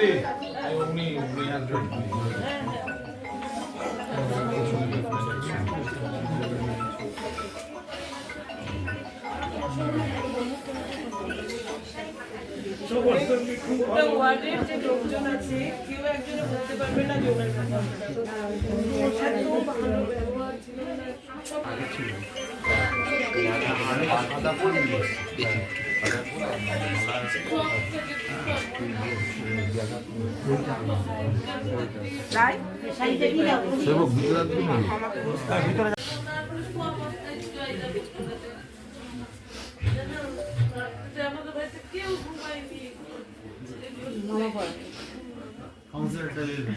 এই উনি উনি আসবেন ওটা ওয়ার্ডের যে লোকজন আছে কেউ একজনে বলতে পারবে না যে ওনার এত ভালো ব্যবহার ছিল না সব সেবক ভিতরে Kırtabilir miyim?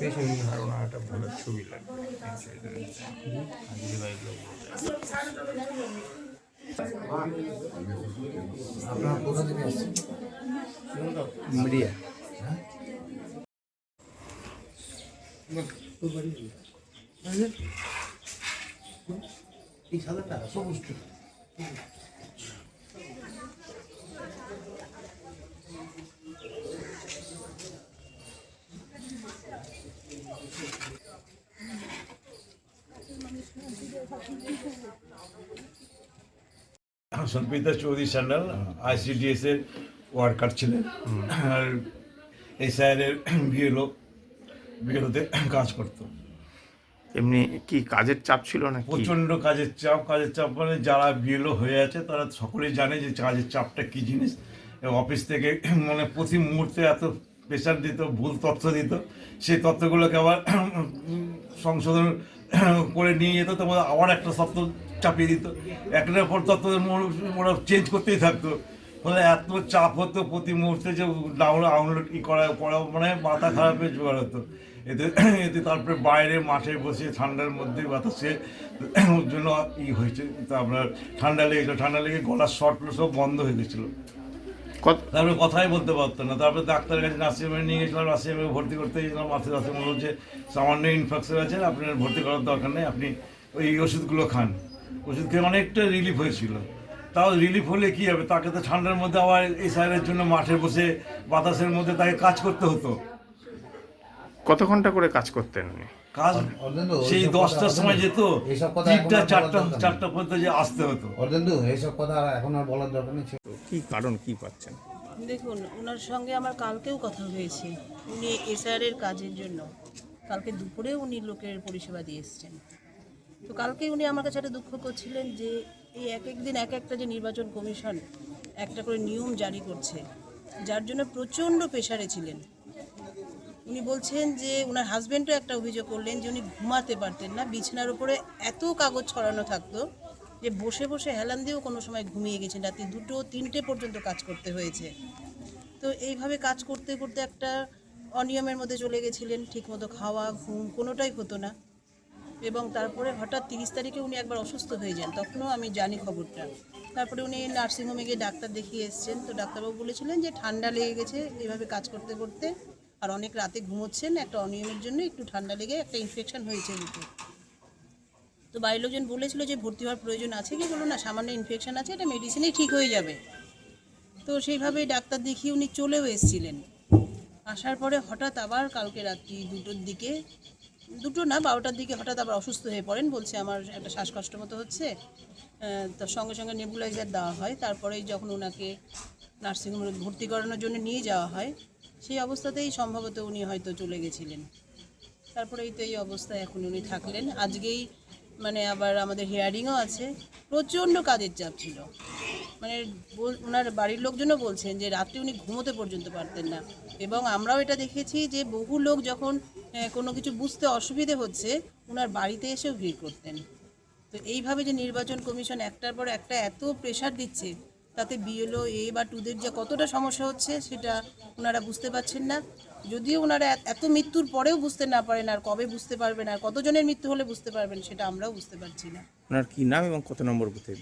পেছনে ধারণা একটা ভালো ছবি লাগবে আপনারা কোথা থেকে মিডিয়া এই সাদাটা সবুজ সন্পিতা চৌধুরী স্যান্ডাল আইসিডিএস এর ওয়ার্কার ছিলেন। আর এই স্যারের বিএলও বিএলওতে কাজ করতো। এমনি কি কাজের চাপ ছিল না প্রচণ্ড কাজের চাপ কাজের চাপ মানে যারা বিএলও হয়ে আছে তারা সকলেই জানে যে কাজের চাপটা কী জিনিস। অফিস থেকে মানে প্রতি মুহূর্তে এত প্রেশার দিত ভুল তথ্য দিত সেই তথ্যগুলোকে আবার সংশোধন করে নিয়ে যেত তারপর আবার একটা তথ্য চাপিয়ে দিত। একটার পর তথ্য ওরা চেঞ্জ করতেই থাকতো। ফলে এত চাপ হতো প্রতি মুহূর্তে যে ডাউনলোড আউনলোড ই করা করা মানে মাথা খারাপের জোগাড় হতো। এতে এতে তারপরে বাইরে মাঠে বসে ঠান্ডার মধ্যে বাতাসে ওর জন্য ই হয়েছে। তা আপনার ঠান্ডা লেগেছিল ঠান্ডা লেগে গলার শর্টগুলো সব বন্ধ হয়ে গেছিল। তারপরে কথাই বলতে পারতো না। তারপরে ডাক্তারের কাছে নার্সিংহোমে নিয়ে গেছিলাম নার্সিংহোমে ভর্তি করতে গেছিলাম। নার্সিং বলল যে সামান্য ইনফেকশন আছে আপনার ভর্তি করার দরকার নেই আপনি ওই ওষুধগুলো খান। ওষুধ খেয়ে অনেকটা রিলিফ হয়েছিল। তাও রিলিফ হলে কি হবে? তাকে তো ঠান্ডার মধ্যে আবার এই সাইডের জন্য মাঠে বসে বাতাসের মধ্যে তাকে কাজ করতে হতো। কত ঘণ্টা করে কাজ করতেন উনি? কাজ সেই দশটার সময় যেত তিনটা চারটা চারটা পর্যন্ত যে আসতে হতো। অর্ধেন্দু এইসব কথা এখন আর বলার দরকার নেই। কি কারণ কি পাচ্ছেন? দেখুন ওনার সঙ্গে আমার কালকেও কথা হয়েছে। উনি এসআরের কাজের জন্য। কালকে দুপুরে উনি লোকের পরিষেবা দিয়ে এসছেন। তো কালকে উনি আমার কাছে একটা দুঃখ করছিলেন যে এই এক এক দিন এক একটা যে নির্বাচন কমিশন একটা করে নিয়ম জারি করছে, যার জন্য প্রচণ্ড প্রেশারে ছিলেন। উনি বলছেন যে ওনার হাজব্যান্ডও একটা অভিযোগ করলেন যে উনি ঘুমাতে পারতেন না, বিছানার উপরে এত কাগজ ছড়ানো থাকতো যে বসে বসে হেলান দিয়েও কোনো সময় ঘুমিয়ে গেছেন। রাতে দুটো তিনটে পর্যন্ত কাজ করতে হয়েছে। তো এইভাবে কাজ করতে করতে একটা অনিয়মের মধ্যে চলে গেছিলেন, ঠিকমতো খাওয়া, ঘুম কোনোটাই হতো না। এবং তারপরে হঠাৎ তিরিশ তারিখে উনি একবার অসুস্থ হয়ে যান, তখনও আমি জানি খবরটা। তারপরে উনি নার্সিংহোমে গিয়ে ডাক্তার দেখিয়ে এসেছেন। তো ডাক্তারবাবু বলেছিলেন যে ঠান্ডা লেগে গেছে, এভাবে কাজ করতে করতে। আর অনেক রাতে ঘুমোচ্ছেন, একটা অনিয়মের জন্য একটু ঠান্ডা লেগে একটা ইনফেকশন হয়েছে বুকে তো বাড়ির লোকজন বলেছিল যে ভর্তি হওয়ার প্রয়োজন আছে কি? বলো না, সামান্য ইনফেকশন আছে, এটা মেডিসিনেই ঠিক হয়ে যাবে। তো সেইভাবেই ডাক্তার দেখিয়ে উনি চলেও এসেছিলেন। আসার পরে হঠাৎ আবার কালকে রাত্রি দুটোর দিকে দুটো না বারোটার দিকে হঠাৎ আবার অসুস্থ হয়ে পড়েন বলছে আমার একটা শ্বাসকষ্ট মতো হচ্ছে। আহ, তো সঙ্গে সঙ্গে নেবুলাইজার দেওয়া হয় তারপরেই যখন ওনাকে নার্সিংহোমে ভর্তি করানোর জন্য নিয়ে যাওয়া হয় সেই অবস্থাতেই সম্ভবত উনি হয়তো চলে গেছিলেন। তারপরেই তো এই অবস্থায় এখন উনি থাকলেন। আজকেই মানে আবার আমাদের হিয়ারিংও আছে। প্রচণ্ড কাজের চাপ ছিল। মানে ওনার বাড়ির লোকজনও বলছেন যে রাত্রে উনি ঘুমোতে পর্যন্ত পারতেন না। এবং আমরাও এটা দেখেছি যে বহু লোক যখন কোনো কিছু বুঝতে অসুবিধে হচ্ছে ওনার বাড়িতে এসেও ভিড় করতেন। তো এইভাবে যে নির্বাচন কমিশন একটার পর একটা এত প্রেশার দিচ্ছে, তাতে বিএলও এ বা টুদের যে কতটা সমস্যা হচ্ছে সেটা ওনারা বুঝতে পারছেন না। যদিও ওনারা এত- এত মৃত্যুর পরেও বুঝতে না পারেন আর কবে বুঝতে পারবেন আর কতজনের মৃত্যু হলে বুঝতে পারবেন সেটা আমরাও বুঝতে পারছি না। ওনার কি নাম এবং কত নম্বর বুথে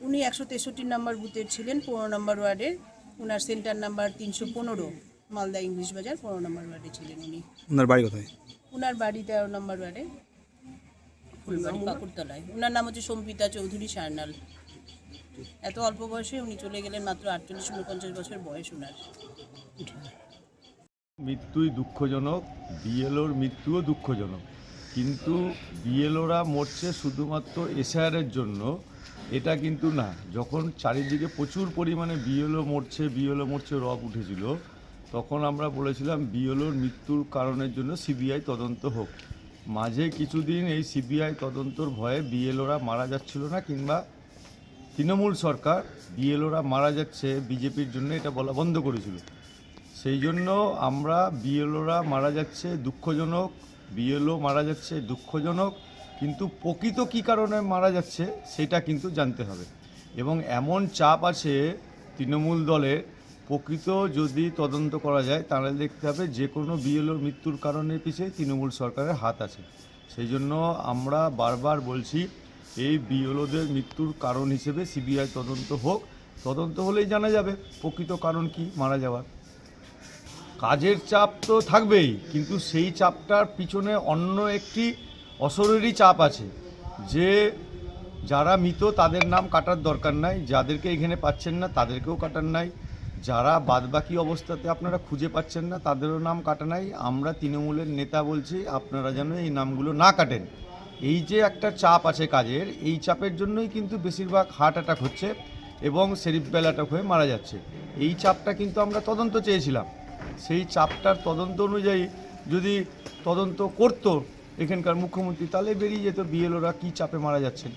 উনি একশো তেষট্টি নম্বর বুথের ছিলেন পনেরো নম্বর ওয়ার্ডের। ওনার সেন্টার নাম্বার তিনশো পনেরো মালদা ইংলিশ বাজার পনেরো নম্বর ওয়ার্ডে ছিলেন উনি। ওনার বাড়ি কোথায়? ওনার বাড়ি তেরো নম্বর ওয়ার্ডে ফুলবাড়ি কাকুরতলায় ওনার নাম হচ্ছে সম্পিতা চৌধুরী সারনাল। এত অল্প বয়সে উনি চলে গেলেন মাত্র আটচল্লিশ উনপঞ্চাশ বছর বয়স ওনার। মৃত্যুই দুঃখজনক, বিএলওর মৃত্যুও দুঃখজনক। কিন্তু বিএলওরা মরছে শুধুমাত্র এসআইআরের জন্য, এটা কিন্তু না। যখন চারিদিকে প্রচুর পরিমাণে বিএলও মরছে বিএলও মরছে, রব উঠেছিল, তখন আমরা বলেছিলাম বিএলওর মৃত্যুর কারণের জন্য সিবিআই তদন্ত হোক। মাঝে কিছুদিন এই সিবিআই তদন্তর ভয়ে বিএলওরা মারা যাচ্ছিল না, কিংবা তৃণমূল সরকার বিএলওরা মারা যাচ্ছে, বিজেপির জন্য এটা বলা বন্ধ করেছিল। সেই জন্য আমরা বিএলওরা মারা যাচ্ছে দুঃখজনক, বিএলও মারা যাচ্ছে দুঃখজনক, কিন্তু প্রকৃত কী কারণে মারা যাচ্ছে সেটা কিন্তু জানতে হবে। এবং এমন চাপ আছে তৃণমূল দলের প্রকৃত যদি তদন্ত করা যায় তাহলে দেখতে হবে যে কোনো বিএলওর মৃত্যুর কারণের পিছিয়ে তৃণমূল সরকারের হাত আছে। সেই জন্য আমরা বারবার বলছি, এই বিএলওদের মৃত্যুর কারণ হিসেবে সিবিআই তদন্ত হোক। তদন্ত হলেই জানা যাবে প্রকৃত কারণ কি মারা যাওয়ার। কাজের চাপ তো থাকবেই, কিন্তু সেই চাপটার পিছনে অন্য একটি অশরীরী চাপ আছে, যে যারা মৃত তাদের নাম কাটার দরকার নাই, যাদেরকে এখানে পাচ্ছেন না তাদেরকেও কাটার নাই, যারা বাদবাকি অবস্থাতে আপনারা খুঁজে পাচ্ছেন না তাদেরও নাম কাটা নাই, আমরা তৃণমূলের নেতা বলছি আপনারা যেন এই নামগুলো না কাটেন। এই যে একটা চাপ আছে কাজের, এই চাপের জন্যই কিন্তু বেশিরভাগ হার্ট অ্যাটাক হচ্ছে এবং সেরিব্রাল অ্যাটাক হয়ে মারা যাচ্ছে। এই চাপটা কিন্তু আমরা তদন্ত চেয়েছিলাম। সেই চাপটার তদন্ত অনুযায়ী যদি তদন্ত করতো এখানকার মুখ্যমন্ত্রী, তাহলে বেরিয়ে যেত বিএলওরা কী চাপে মারা যাচ্ছেন?